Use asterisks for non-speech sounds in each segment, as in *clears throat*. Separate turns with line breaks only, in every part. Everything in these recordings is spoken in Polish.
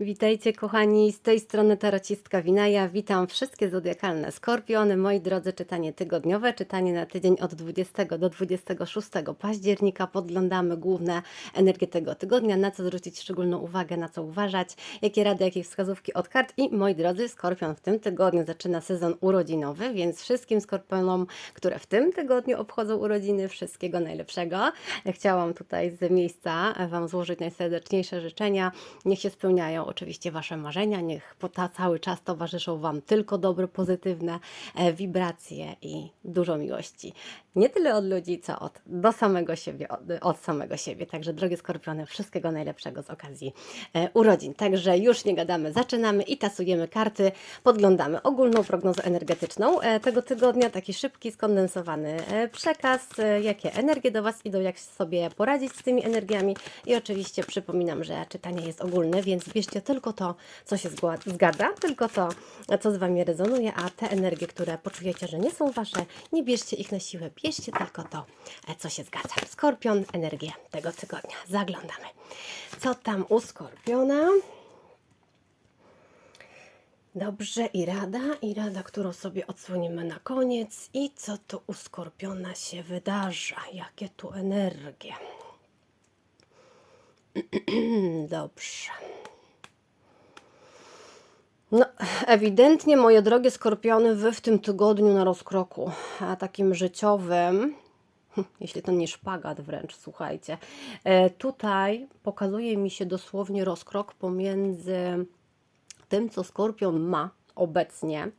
Witajcie kochani, z tej strony Tarocistka Winaja. Witam wszystkie zodiakalne skorpiony. Moi drodzy, czytanie tygodniowe, czytanie na tydzień od 20 do 26 października. Podglądamy główne energie tego tygodnia, na co zwrócić szczególną uwagę, na co uważać, jakie rady, jakie wskazówki od kart. I moi drodzy, Skorpion w tym tygodniu zaczyna sezon urodzinowy, więc wszystkim skorpionom, które w tym tygodniu obchodzą urodziny, wszystkiego najlepszego. Chciałam tutaj z miejsca Wam złożyć najserdeczniejsze życzenia. Niech się spełniają oczywiście Wasze marzenia, niech po ta cały czas towarzyszą Wam tylko dobre, pozytywne e, wibracje i dużo miłości. Nie tyle od ludzi, co od do samego siebie, od, od samego siebie. Także drogie skorpiony, wszystkiego najlepszego z okazji e, urodzin. Także już nie gadamy, zaczynamy i tasujemy karty, podglądamy ogólną prognozę energetyczną e, tego tygodnia, taki szybki, skondensowany przekaz, jakie energie do Was idą, jak sobie poradzić z tymi energiami i oczywiście przypominam, że czytanie jest ogólne, więc bierzcie tylko to, co się zgadza, tylko to, co z Wami rezonuje, a te energie, które poczujecie, że nie są Wasze, nie bierzcie ich na siłę, bierzcie tylko to, e, co się zgadza. Skorpion, energię tego tygodnia. Zaglądamy. Co tam u Skorpiona? Dobrze, i rada, i rada, którą sobie odsłonimy na koniec. I co tu u Skorpiona się wydarza? Jakie tu energie? *clears throat* Dobrze. No, ewidentnie, moje drogie skorpiony, wy w tym tygodniu na rozkroku, a takim życiowym, jeśli to nie szpagat wręcz, słuchajcie. E, tutaj pokazuje mi się dosłownie rozkrok pomiędzy tym, co skorpion ma obecnie,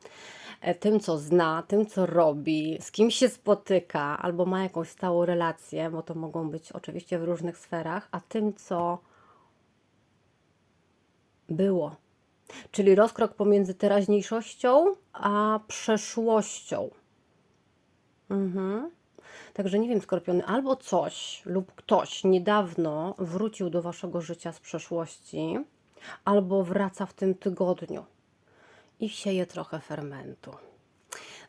e, tym, co zna, tym, co robi, z kim się spotyka, albo ma jakąś stałą relację, bo to mogą być oczywiście w różnych sferach, a tym, co było. Czyli rozkrok pomiędzy teraźniejszością a przeszłością. Mhm. Także nie wiem, skorpiony, albo coś lub ktoś niedawno wrócił do waszego życia z przeszłości, albo wraca w tym tygodniu i sieje trochę fermentu.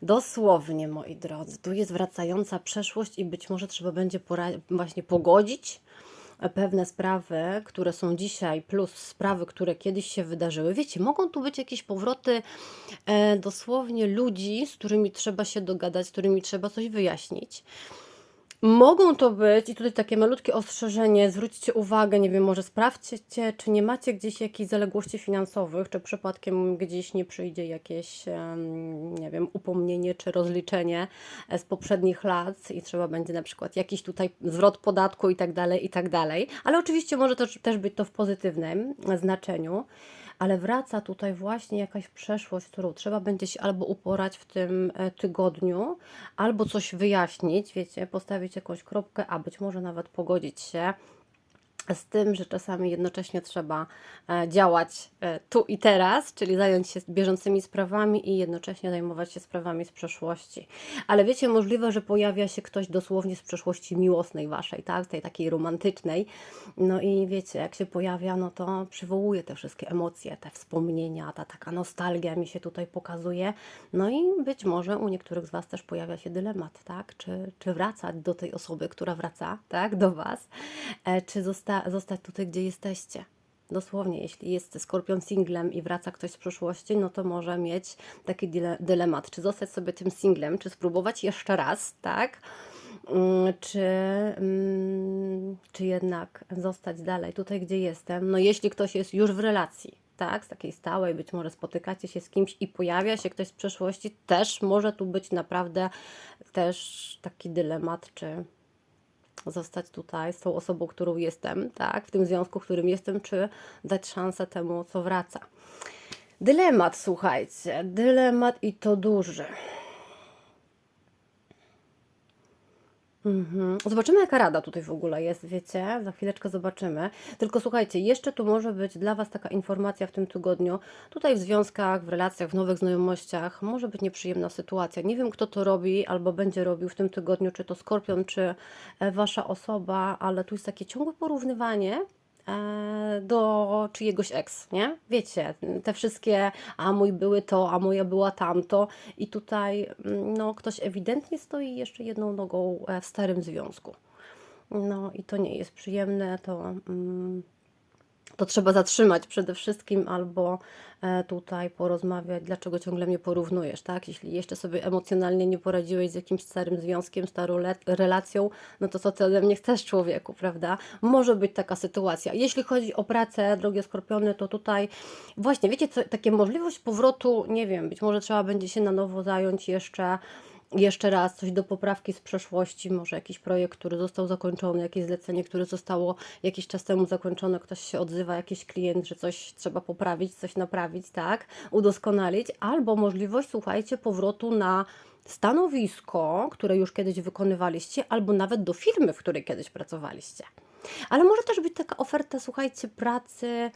Dosłownie, moi drodzy, tu jest wracająca przeszłość i być może trzeba będzie właśnie pogodzić pewne sprawy, które są dzisiaj, plus sprawy, które kiedyś się wydarzyły. Wiecie, mogą tu być jakieś powroty e, dosłownie ludzi, z którymi trzeba się dogadać, z którymi trzeba coś wyjaśnić. Mogą to być, i tutaj takie malutkie ostrzeżenie, zwróćcie uwagę, nie wiem, może sprawdźcie, czy nie macie gdzieś jakichś zaległości finansowych, czy przypadkiem gdzieś nie przyjdzie jakieś, nie wiem, upomnienie czy rozliczenie e, z poprzednich lat i trzeba będzie na przykład jakiś tutaj zwrot podatku i tak dalej, i tak dalej. Ale oczywiście może też, też być to w pozytywnym znaczeniu ale wraca tutaj właśnie jakaś przeszłość, którą trzeba będzie się albo uporać w tym e, tygodniu, albo coś wyjaśnić, wiecie, postawić jakąś kropkę, a być może nawet pogodzić się z tym, że czasami jednocześnie trzeba e, działać e, tu i teraz, czyli zająć się bieżącymi sprawami i jednocześnie zajmować się sprawami z przeszłości. Ale wiecie, możliwe, że pojawia się ktoś dosłownie z przeszłości miłosnej waszej, tak, tej takiej romantycznej. No i wiecie, jak się pojawia, no to przywołuje te wszystkie emocje, te wspomnienia, ta taka nostalgia mi się tutaj pokazuje. No i być może u niektórych z was też pojawia się dylemat, tak, czy, czy wracać do tej osoby, która wraca, tak, do was, e, czy zosta zostać tutaj, gdzie jesteście. Dosłownie, jeśli jest skorpion singlem i wraca ktoś z przeszłości, no to może mieć taki dylemat, czy zostać sobie tym singlem, czy spróbować jeszcze raz, tak? Mm, Czy, mm, czy jednak zostać dalej, tutaj gdzie jestem? No jeśli ktoś jest już w relacji, tak, z takiej stałej, być może spotykacie się z kimś i pojawia się ktoś z przeszłości, też może tu być naprawdę też taki dylemat, czy zostać tutaj z tą osobą, którą jestem, tak, w tym związku, w którym jestem, czy dać szansę temu, co wraca. Dylemat, słuchajcie, dylemat i to duży. Mhm. Zobaczymy, jaka rada tutaj w ogóle jest, wiecie? Za chwileczkę zobaczymy. Tylko słuchajcie, jeszcze tu może być dla Was taka informacja w tym tygodniu. Tutaj w związkach, w relacjach, w nowych znajomościach może być nieprzyjemna sytuacja. Nie wiem, kto to robi albo będzie robił w tym tygodniu, czy to skorpion, czy e, Wasza osoba, ale tu jest takie ciągłe porównywanie do czyjegoś ex, nie? Wiecie, te wszystkie, a mój były to, a moja była tamto i tutaj mm, no, ktoś ewidentnie stoi jeszcze jedną nogą e, w starym związku. No i to nie jest przyjemne, to mm, to trzeba zatrzymać przede wszystkim albo e, tutaj porozmawiać, dlaczego ciągle mnie porównujesz, tak? Jeśli jeszcze sobie emocjonalnie nie poradziłeś z jakimś starym związkiem, starą relacją, no to co ty ode mnie chcesz, człowieku, prawda? Może być taka sytuacja. Jeśli chodzi o pracę, drogie skorpiony, to tutaj właśnie, wiecie co, takie możliwość powrotu, nie wiem, być może trzeba będzie się na nowo zająć jeszcze jeszcze raz coś do poprawki z przeszłości, może jakiś projekt, który został zakończony, jakieś zlecenie, które zostało jakiś czas temu zakończone, ktoś się odzywa, jakiś klient, że coś trzeba poprawić, coś naprawić, tak, udoskonalić, albo możliwość, słuchajcie, powrotu na stanowisko, które już kiedyś wykonywaliście, albo nawet do firmy, w której kiedyś pracowaliście. Ale może też być taka oferta, słuchajcie, pracy,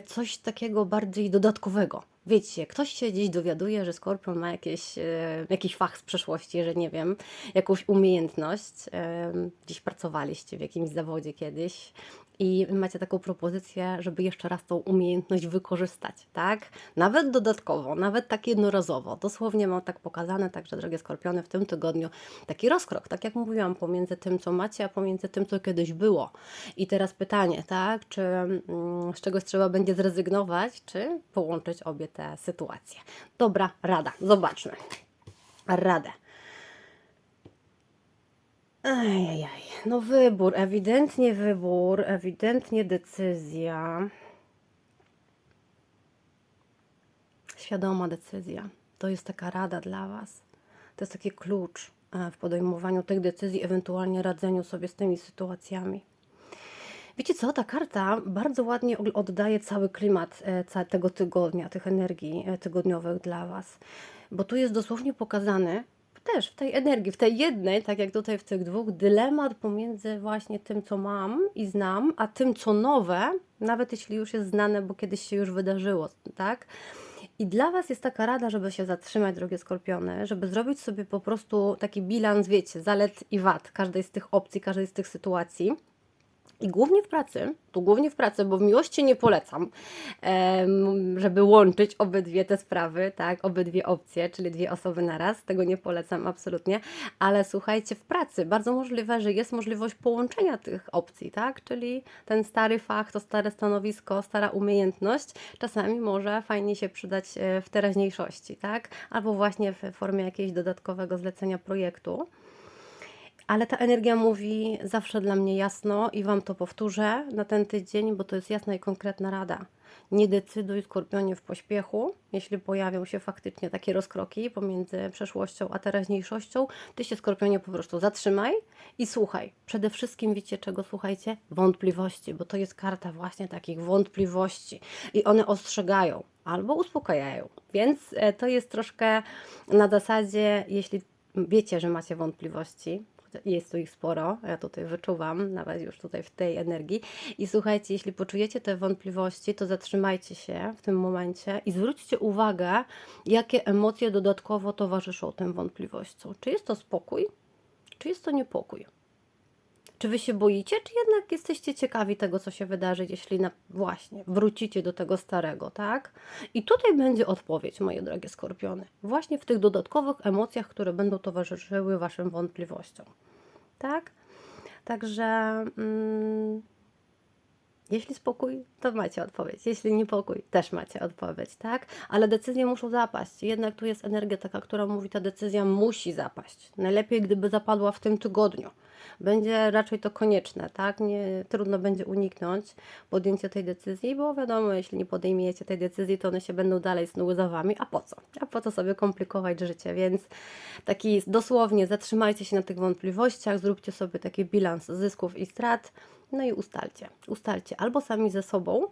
coś takiego bardziej dodatkowego. Wiecie, ktoś się gdzieś dowiaduje, że Skorpion ma jakieś, e, jakiś fach z przeszłości, że nie wiem, jakąś umiejętność, e, gdzieś pracowaliście w jakimś zawodzie kiedyś i macie taką propozycję, żeby jeszcze raz tą umiejętność wykorzystać, tak? Nawet dodatkowo, nawet tak jednorazowo. Dosłownie mam tak pokazane, także drogie Skorpiony, w tym tygodniu taki rozkrok, tak jak mówiłam, pomiędzy tym, co macie, a pomiędzy tym, co kiedyś było. I teraz pytanie, tak? Czy mm, z czegoś trzeba będzie zrezygnować, czy połączyć obie te sytuacje? Dobra, rada, zobaczmy. Radę. Ajajaj, no wybór, ewidentnie wybór, ewidentnie decyzja. Świadoma decyzja. To jest taka rada dla Was. To jest taki klucz e, w podejmowaniu tych decyzji, ewentualnie radzeniu sobie z tymi sytuacjami. Wiecie co, ta karta bardzo ładnie oddaje cały klimat e, tego tygodnia, tych energii e, tygodniowych dla Was. Bo tu jest dosłownie pokazany też w tej energii, w tej jednej, tak jak tutaj w tych dwóch, dylemat pomiędzy właśnie tym, co mam i znam, a tym, co nowe, nawet jeśli już jest znane, bo kiedyś się już wydarzyło, tak? I dla Was jest taka rada, żeby się zatrzymać, drogie skorpiony, żeby zrobić sobie po prostu taki bilans, wiecie, zalet i wad każdej z tych opcji, każdej z tych sytuacji. I głównie w pracy, tu głównie w pracy, bo w miłości nie polecam, żeby łączyć obydwie te sprawy, tak, obydwie opcje, czyli dwie osoby na raz, tego nie polecam absolutnie, ale słuchajcie, w pracy bardzo możliwe, że jest możliwość połączenia tych opcji, tak, czyli ten stary fach, to stare stanowisko, stara umiejętność, czasami może fajnie się przydać e, w teraźniejszości, tak, albo właśnie w formie jakiegoś dodatkowego zlecenia projektu. Ale ta energia mówi zawsze dla mnie jasno i Wam to powtórzę na ten tydzień, bo to jest jasna i konkretna rada. Nie decyduj, skorpionie, w pośpiechu. Jeśli pojawią się faktycznie takie rozkroki pomiędzy przeszłością a teraźniejszością, Ty się, skorpionie, po prostu zatrzymaj i słuchaj. Przede wszystkim wiecie czego słuchajcie? Wątpliwości, bo to jest karta właśnie takich wątpliwości i one ostrzegają albo uspokajają. Więc e, to jest troszkę na zasadzie, jeśli wiecie, że macie wątpliwości, jest tu ich sporo, ja tutaj wyczuwam, nawet już tutaj w tej energii. I słuchajcie, jeśli poczujecie te wątpliwości, to zatrzymajcie się w tym momencie i zwróćcie uwagę, jakie emocje dodatkowo towarzyszą tym wątpliwościom. Czy jest to spokój, czy jest to niepokój? Czy wy się boicie, czy jednak jesteście ciekawi tego, co się wydarzy, jeśli na, właśnie wrócicie do tego starego, tak? I tutaj będzie odpowiedź, moje drogie skorpiony. Właśnie w tych dodatkowych emocjach, które będą towarzyszyły waszym wątpliwościom. Tak? Także mm, jeśli spokój, to macie odpowiedź. Jeśli niepokój, też macie odpowiedź, tak? Ale decyzje muszą zapaść. Jednak tu jest energia taka, która mówi, ta decyzja musi zapaść. Najlepiej, gdyby zapadła w tym tygodniu. Będzie raczej to konieczne, tak? Nie, trudno będzie uniknąć podjęcia tej decyzji, bo wiadomo, jeśli nie podejmiecie tej decyzji, to one się będą dalej snuły za wami. A po co? A po co sobie komplikować życie? Więc taki dosłownie zatrzymajcie się na tych wątpliwościach, zróbcie sobie taki bilans zysków i strat, no i ustalcie. Ustalcie albo sami ze sobą,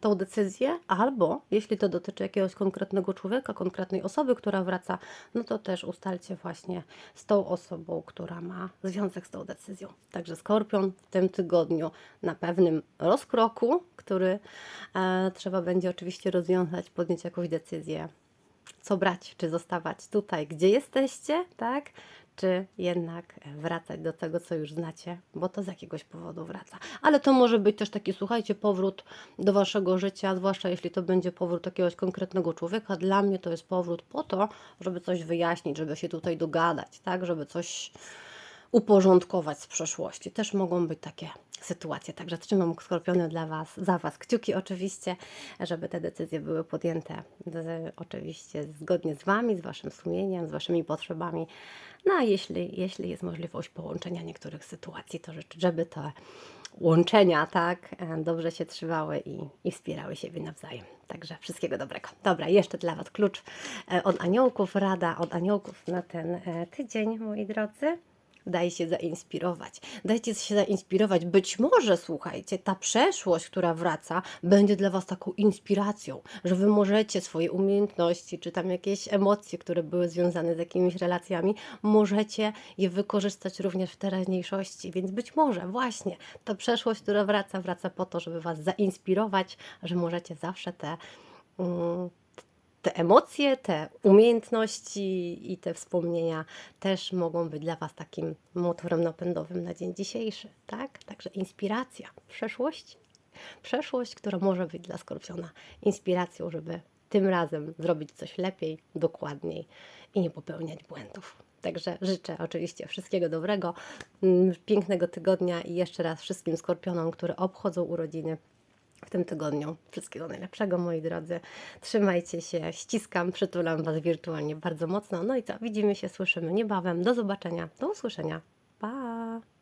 tą decyzję, albo jeśli to dotyczy jakiegoś konkretnego człowieka, konkretnej osoby, która wraca, no to też ustalcie właśnie z tą osobą, która ma związek z tą decyzją. Także Skorpion w tym tygodniu na pewnym rozkroku, który e, trzeba będzie oczywiście rozwiązać, podjąć jakąś decyzję, co brać, czy zostawać tutaj, gdzie jesteście, tak? Czy jednak wracać do tego, co już znacie, bo to z jakiegoś powodu wraca. Ale to może być też taki, słuchajcie, powrót do waszego życia, zwłaszcza jeśli to będzie powrót jakiegoś konkretnego człowieka. Dla mnie to jest powrót po to, żeby coś wyjaśnić, żeby się tutaj dogadać, tak? Żeby coś uporządkować z przeszłości. Też mogą być takie sytuację. Także trzymam skorpiony dla Was, za Was kciuki oczywiście, żeby te decyzje były podjęte z, oczywiście zgodnie z Wami, z Waszym sumieniem, z Waszymi potrzebami. No a jeśli, jeśli jest możliwość połączenia niektórych sytuacji, to życzę, żeby te łączenia tak dobrze się trzymały i, i wspierały siebie nawzajem. Także wszystkiego dobrego. Dobra, jeszcze dla Was klucz e, od aniołków, rada od aniołków na ten e, tydzień, moi drodzy. Daj się zainspirować. Dajcie się zainspirować. Być może, słuchajcie, ta przeszłość, która wraca, będzie dla Was taką inspiracją, że Wy możecie swoje umiejętności, czy tam jakieś emocje, które były związane z jakimiś relacjami, możecie je wykorzystać również w teraźniejszości. Więc być może właśnie ta przeszłość, która wraca, wraca po to, żeby Was zainspirować, że możecie zawsze te. mm, te emocje, te umiejętności i te wspomnienia też mogą być dla Was takim motorem napędowym na dzień dzisiejszy, tak? Także inspiracja przeszłości. Przeszłość, która może być dla Skorpiona inspiracją, żeby tym razem zrobić coś lepiej, dokładniej i nie popełniać błędów. Także życzę oczywiście wszystkiego dobrego, mm, pięknego tygodnia i jeszcze raz wszystkim skorpionom, które obchodzą urodziny w tym tygodniu. Wszystkiego najlepszego, moi drodzy. Trzymajcie się, ściskam, przytulam Was wirtualnie bardzo mocno. No i co, widzimy się, słyszymy niebawem. Do zobaczenia, do usłyszenia. Pa!